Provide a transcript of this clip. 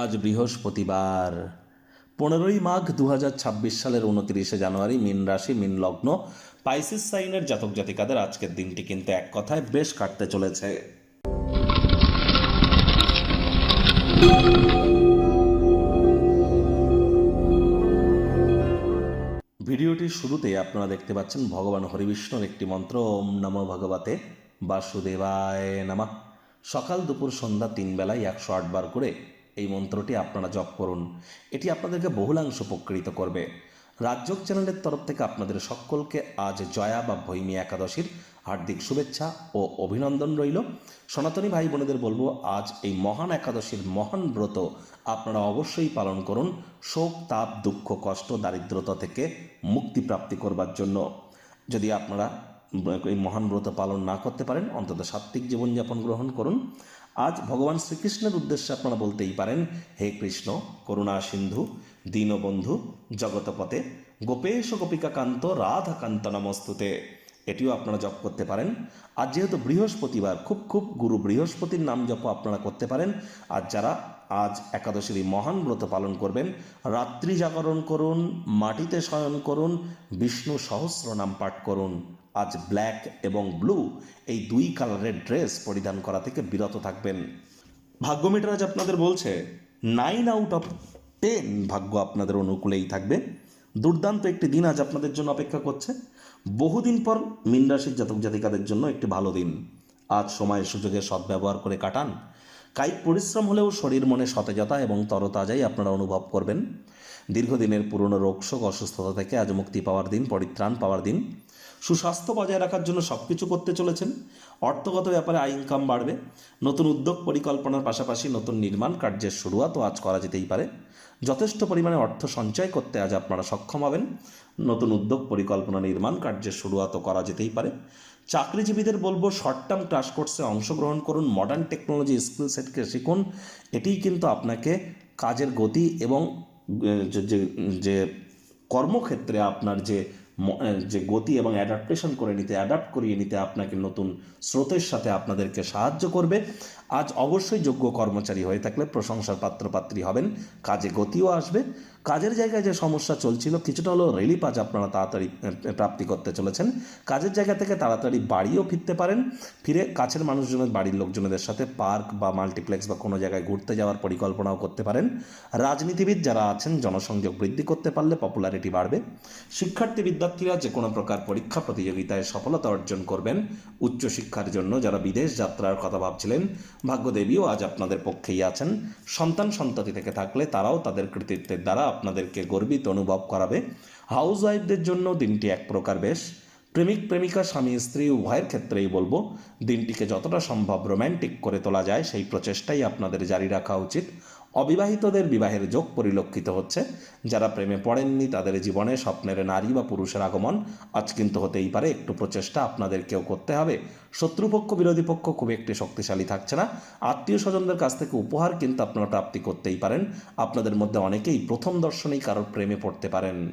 আজ বৃহস্পতিবার। পনেরোই মাঘ দুই হাজার ছাব্বিশ সালের উনতিরিশে জানুয়ারি মিন রাশি, মিন লগ্ন, পাইসিস সাইনের জাতক জাতিকাদের আজকের দিনটি কিন্তু এক কথায় বেশ কাটতে চলেছে। ভিডিওটির শুরুতে আপনারা দেখতে পাচ্ছেন ভগবান হরিবিষ্ণুর একটি মন্ত্র, ওম নম ভগবতে বাসুদেবায় নামা। সকাল দুপুর সন্ধ্যা তিন বেলায় একশো আটবার করে এই মন্ত্রটি আপনারা জপ করুন। এটি আপনাদেরকে বহুলাংশ উপকৃত করবে। রাজযোগ চ্যানেলের তরফ থেকে আপনাদের সকলকে আজ জয়া বা ভৈমী একাদশীর হার্দিক শুভেচ্ছা ও অভিনন্দন রইল। সনাতনী ভাই বোনেদের বলব, আজ এই মহান একাদশীর মহান ব্রত আপনারা অবশ্যই পালন করুন শোক, তাপ, দুঃখ, কষ্ট, দারিদ্রতা থেকে মুক্তি প্রাপ্তি করবার জন্য। যদি আপনারা এই মহান ব্রত পালন না করতে পারেন। অন্তত সাত্ত্বিক জীবনযাপন গ্রহণ করুন। আজ ভগবান শ্রীকৃষ্ণের উদ্দেশ্যে আপনারা বলতেই পারেন, হে কৃষ্ণ, করুণা সিন্ধু, দীনবন্ধু, জগতপথে গোপেশ গোপিকাকান্ত রাধাকান্ত নমস্তুতে। এটিও আপনারা জপ করতে পারেন। আর যেহেতু বৃহস্পতিবার, খুব খুব গুরু বৃহস্পতির নাম জপ আপনারা করতে পারেন। আর যারা আজ একাদশীর মহান ব্রত পালন করবেন, রাত্রি জাগরণ করুন, মাটিতে শয়ন করুন, বিষ্ণু সহস্র নাম পাঠ করুন, আজ ব্ল্যাক এবং ব্লু এই দুই কালারের ড্রেস পরিধান করা থেকে বিরত থাকবেন। ভাগ্য মিটার আজ আপনাদের বলছে নাইন আউট অফ টেন ভাগ্য আপনাদের অনুকূলেই থাকবে। দুর্দান্ত একটি দিন আজ আপনাদের জন্য অপেক্ষা করছে। বহুদিন পর মীন রাশির জাতক জাতিকাদের জন্য একটি ভালো দিন। আজ সময়ের সুযোগের সদ্ব্যবহার করে কাটান। কায়িক পরিশ্রম হলেও শরীর মনে সতেজতা এবং তরতাজাই আপনারা অনুভব করবেন। দীর্ঘদিনের পুরনো রোগশোক অসুস্থতা থেকে আজ মুক্তি পাওয়ার দিন, পরিত্রাণ পাওয়ার দিন। সুস্বাস্থ্য বজায় রাখার জন্য সব কিছু করতে চলেছেন। অর্থগত ব্যাপারে আয় ইনকাম বাড়বে। নতুন উদ্যোগ পরিকল্পনার পাশাপাশি নতুন নির্মাণ কার্যের শুরুয়াতও আজ করা যেতেই পারে। যথেষ্ট পরিমাণে অর্থ সঞ্চয় করতে আজ আপনারা সক্ষম হবেন। নতুন উদ্যোগ পরিকল্পনা নির্মাণ কার্যের শুরুয়াতও করা যেতেই পারে। চাকরিজীবীদের বলব শর্ট টার্ম ক্লাস কোর্সে অংশগ্রহণ করুন। মডার্ন টেকনোলজি স্কিল সেটকে শিখুন। এটিই কিন্তু আপনাকে কাজের গতি এবং যে- কর্মক্ষেত্রে আপনার যে যে গতি এবং অ্যাডাপ্টেশন করে নিতে অ্যাডাপ্ট করিয়ে নিতে আপনাকে নতুন স্রোতের সাথে আপনাদেরকে সাহায্য করবে। আজ অবশ্যই যোগ্য কর্মচারী হয়ে থাকলে প্রশংসার পাত্রপাত্রী হবেন। কাজে গতিও আসবে। কাজের জায়গায় যে সমস্যা চলছিল, কিছুটা হলেও রিলিফ আজ আপনারা তাড়াতাড়ি প্রাপ্তি করতে চলেছেন। কাজের জায়গা থেকে তাড়াতাড়ি বাড়িও ফিরতে পারেন। ফিরে কাছের মানুষজনের, বাড়ির লোকজনদের সাথে পার্ক বা মাল্টিপ্লেক্স বা কোনো জায়গায় ঘুরতে যাওয়ার পরিকল্পনাও করতে পারেন। রাজনীতিবিদ যারা আছেন, জনসংযোগ বৃদ্ধি করতে পারলে পপুলারিটি বাড়বে। শিক্ষার্থী বিদ্যার্থীরা যে কোনো প্রকার পরীক্ষা প্রতিযোগিতায় সফলতা অর্জন করবেন। উচ্চশিক্ষার জন্য যারা বিদেশ যাত্রার কথা ভাবছিলেন ভাগ্যদেবীও আজ আপনাদের পক্ষেই আছেন। সন্তান সন্ততি থেকে থাকলে তারাও তাদের কৃতিত্বের দ্বারা আপনাদেরকে গর্বিত অনুভব করাবে। হাউস ওয়াইফদের জন্য দিনটি এক প্রকার বেশ। প্রেমিক, প্রেমিকা, স্বামী, স্ত্রী, উভয়ের ক্ষেত্রেই বলব, দিনটিকে যতটা সম্ভব রোম্যান্টিক করে তোলা যায়, সেই প্রচেষ্টাই আপনাদের জারি রাখা উচিত। অবিবাহিতদের বিবাহের যোগ পরিলক্ষিত হচ্ছে। যারা প্রেমে পড়েননি, তাদের জীবনে স্বপ্নের নারী বা পুরুষের আগমন আজ কিন্তু হতেই পারে। একটু প্রচেষ্টা আপনাদেরকেও করতে হবে। শত্রুপক্ষ, বিরোধী পক্ষ খুব একটি শক্তিশালী থাকছে না। আত্মীয় স্বজনদের কাছ থেকে উপহার কিন্তু আপনারা প্রাপ্তি করতেই পারেন। আপনাদের মধ্যে অনেকেই প্রথম দর্শনেই কারোর প্রেমে পড়তে পারেন।